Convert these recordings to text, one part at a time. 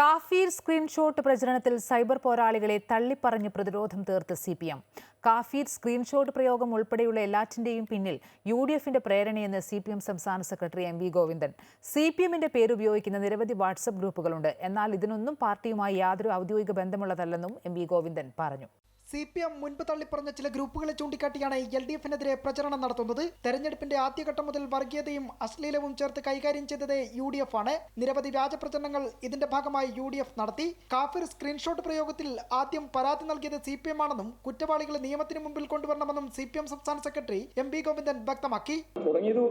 കാഫീർ screenshot പ്രചരണത്തിൽ cyber പോരാളികളെ തള്ളിപ്പറഞ്ഞ് പ്രതിരോധം തീർത്ത് സി പി എം കാഫീർ സ്ക്രീൻഷോട്ട് പ്രയോഗം ഉൾപ്പെടെയുള്ള എല്ലാറ്റിന്റെയും പിന്നിൽ യു ഡി എഫിന്റെ പ്രേരണയെന്ന് സി പി എം സംസ്ഥാന secretary M V Govindan. C P എമ്മിന്റെ പേരുപയോഗിക്കുന്ന നിരവധി വാട്സപ്പ് ഗ്രൂപ്പുകളുണ്ട്. എന്നാൽ ഇതിനൊന്നും പാർട്ടിയുമായി യാതൊരു ഔദ്യോഗിക ബന്ധമുള്ളതല്ലെന്നും എം വി ഗോവിന്ദൻ പറഞ്ഞു. സി പി എം മുൻപ് തള്ളിപ്പറഞ്ഞ ചില ഗ്രൂപ്പുകളെ ചൂണ്ടിക്കാട്ടിയാണ് എൽ ഡി എഫിനെതിരെ പ്രചരണം നടത്തുന്നത്. തെരഞ്ഞെടുപ്പിന്റെ ആദ്യഘട്ടം മുതൽ വർഗീയതയും അശ്ലീലവും ചേർത്ത് കൈകാര്യം ചെയ്തത് യു ഡി എഫ് ആണ്. നിരവധി വ്യാജ പ്രചരണങ്ങൾ ഇതിന്റെ ഭാഗമായി യു ഡി എഫ് നടത്തി. കാഫിർ സ്ക്രീൻഷോട്ട് പ്രയോഗത്തിൽ ആദ്യം പരാതി നൽകിയത് സി പി എം ആണെന്നും കുറ്റവാളികളെ നിയമത്തിന് മുമ്പിൽ കൊണ്ടുവരണമെന്നും സി പി എം സംസ്ഥാന സെക്രട്ടറി എം വി ഗോവിന്ദൻ വ്യക്തമാക്കി. തുടങ്ങിയത്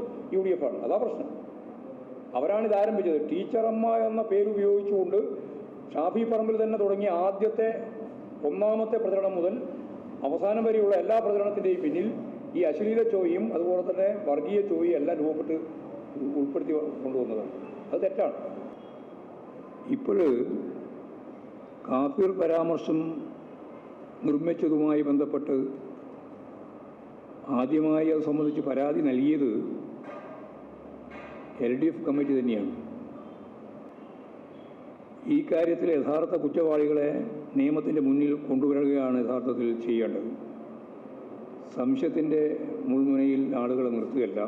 ആണ്. അതാ പ്രശ്നം. അവരാണ് ഇത് ആരംഭിച്ചത്. ടീച്ചറമ്മ എന്ന പേര് ഉപയോഗിച്ചുകൊണ്ട് ഷാഫി പറമ്പിൽ തന്നെ തുടങ്ങിയ ആദ്യത്തെ ഒന്നാമത്തെ പ്രചരണം മുതൽ അവസാനം വരെയുള്ള എല്ലാ പ്രചരണത്തിന്റെയും പിന്നിൽ ഈ അശ്ലീല ചോയും അതുപോലെ തന്നെ വർഗീയ ചോയും എല്ലാം രൂപപ്പെട്ട് ഉൾപ്പെടുത്തി കൊണ്ടുവന്നതാണ് അത് തെറ്റാണ്. ഇപ്പോൾ കാഫിർ പരാമർശം നിർമ്മിച്ചതുമായി ബന്ധപ്പെട്ട് ആദ്യമായി അത് സംബന്ധിച്ച് പരാതി നൽകിയത് എൽ ഡി എഫ് കമ്മിറ്റി തന്നെയാണ്. ഈ കാര്യത്തിൽ യഥാർത്ഥ കുറ്റവാളികളെ നിയമത്തിന്റെ മുന്നിൽ കൊണ്ടുവരികയാണ് യഥാർത്ഥത്തിൽ ചെയ്യേണ്ടത്. സംശയത്തിന്റെ മുൾമുനയിൽ ആളുകളെ നിർത്തുകയല്ല.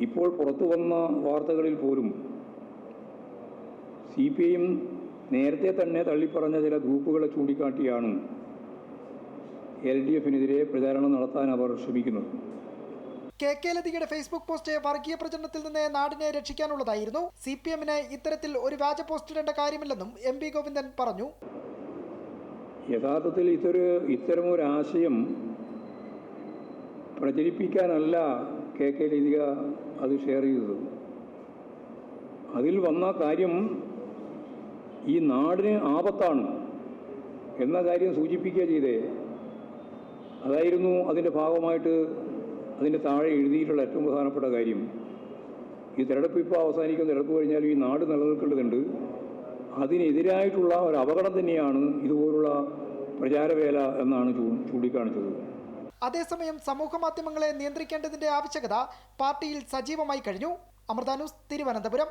ഇപ്പോൾ പുറത്തു വന്ന വാർത്തകളിൽ പോലും സി പി ഐയും നേരത്തെ തന്നെ തള്ളിപ്പറഞ്ഞ ചില ഗ്രൂപ്പുകളെ ചൂണ്ടിക്കാട്ടിയാണ് എൽ ഡി എഫിനെതിരെ പ്രചാരണം നടത്താൻ അവർ ശ്രമിക്കുന്നത്. കെ കെ ലതികയുടെ ഫേസ്ബുക്ക് പോസ്റ്റ് വർഗീയ പ്രചരണത്തിൽ നിന്ന് നാടിനെ രക്ഷിക്കാനുള്ളതായിരുന്നു. സി പി എമ്മിന് ഇത്തരത്തിൽ ഒരു വ്യാജ പോസ്റ്റ് ഇടേണ്ട കാര്യമില്ലെന്നും എം പി ഗോവിന്ദൻ പറഞ്ഞു. യഥാർത്ഥത്തിൽ ഇതൊരു ഇത്തരമൊരു ആശയം പ്രചരിപ്പിക്കാനല്ല കെ കെ ലതിക അത് ഷെയർ ചെയ്തത്. അതിൽ വന്ന കാര്യം ഈ നാടിന് ആപത്താണ് എന്ന കാര്യം സൂചിപ്പിക്കുക ചെയ്തേ. അതായിരുന്നു അതിന്റെ ഭാഗമായിട്ട് അതിന്റെ താഴെ എഴുതിയിട്ടുള്ള ഏറ്റവും പ്രധാനപ്പെട്ട കാര്യം ഈ തിരഞ്ഞെടുപ്പ് ഇപ്പോൾ അവസാനിക്കുന്ന തിരഞ്ഞെടുപ്പ് കഴിഞ്ഞാലും ഈ നാട് നിലനിൽക്കേണ്ടതുണ്ട്. അതിനെതിരായിട്ടുള്ള ഒരു അപകടം തന്നെയാണ് ഇതുപോലുള്ള പ്രചാരവേല എന്നാണ് ചൂണ്ടിക്കാണിച്ചത്. അതേസമയം സമൂഹ മാധ്യമങ്ങളെ നിയന്ത്രിക്കേണ്ടതിന്റെ ആവശ്യകത പാർട്ടിയിൽ സജീവമായി കഴിഞ്ഞു. അമൃതാനൂസ് തിരുവനന്തപുരം.